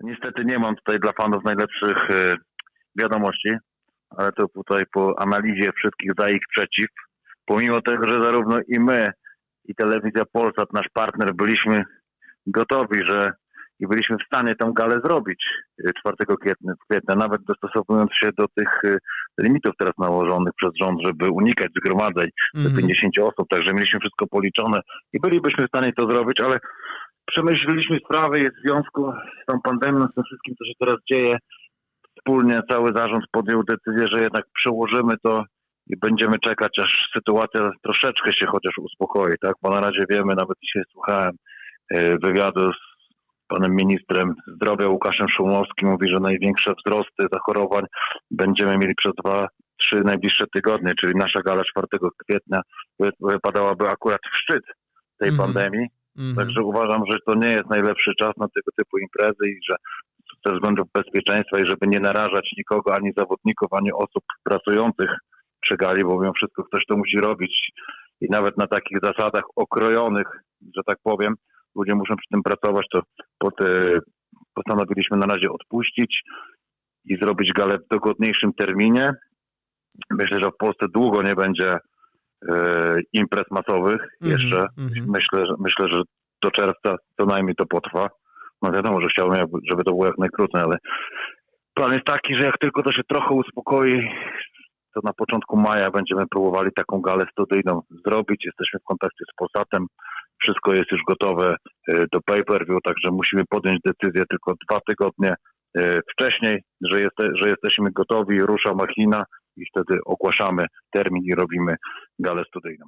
Niestety nie mam tutaj dla panów najlepszych e, wiadomości, ale to tutaj po analizie wszystkich za i przeciw, pomimo tego, że zarówno i my, i Telewizja Polsat, nasz partner, byliśmy gotowi, że i byliśmy w stanie tę galę zrobić e, 4 kwietnia, kwietnia, nawet dostosowując się do tych e, limitów teraz nałożonych przez rząd, żeby unikać zgromadzeń Mhm. 50 osób, także mieliśmy wszystko policzone i bylibyśmy w stanie to zrobić, ale przemyśleliśmy sprawy i w związku z tą pandemią, z tym wszystkim, co się teraz dzieje, wspólnie cały zarząd podjął decyzję, że jednak przełożymy to i będziemy czekać, aż sytuacja troszeczkę się chociaż uspokoi, tak? Bo na razie wiemy, nawet dzisiaj słuchałem e, wywiadu z panem ministrem zdrowia Łukaszem Szumowskim, mówi, że największe wzrosty zachorowań będziemy mieli przez dwa, trzy najbliższe tygodnie, czyli nasza gala 4 kwietnia wy- wypadałaby akurat w szczyt tej Mhm. pandemii. Mhm. Także uważam, że to nie jest najlepszy czas na tego typu imprezy i że ze względów bezpieczeństwa i żeby nie narażać nikogo, ani zawodników, ani osób pracujących przy gali, bo mimo wszystko ktoś to musi robić i nawet na takich zasadach okrojonych, że tak powiem, ludzie muszą przy tym pracować, to pod, e, postanowiliśmy na razie odpuścić i zrobić galę w dogodniejszym terminie. Myślę, że w Polsce długo nie będzie imprez masowych Mhm, jeszcze. mhm. Myślę, że, myślę, że do czerwca co najmniej to potrwa. No wiadomo, że chciałbym, żeby to było jak najkrócej, ale plan jest taki, że jak tylko to się trochę uspokoi, to na początku maja będziemy próbowali taką galę studyjną zrobić. Jesteśmy w kontakcie z Polsatem. Wszystko jest już gotowe e, do pay-per-view, także musimy podjąć decyzję tylko dwa tygodnie e, wcześniej, że, jeste, że jesteśmy gotowi, rusza machina i wtedy ogłaszamy termin i robimy galę studyjną.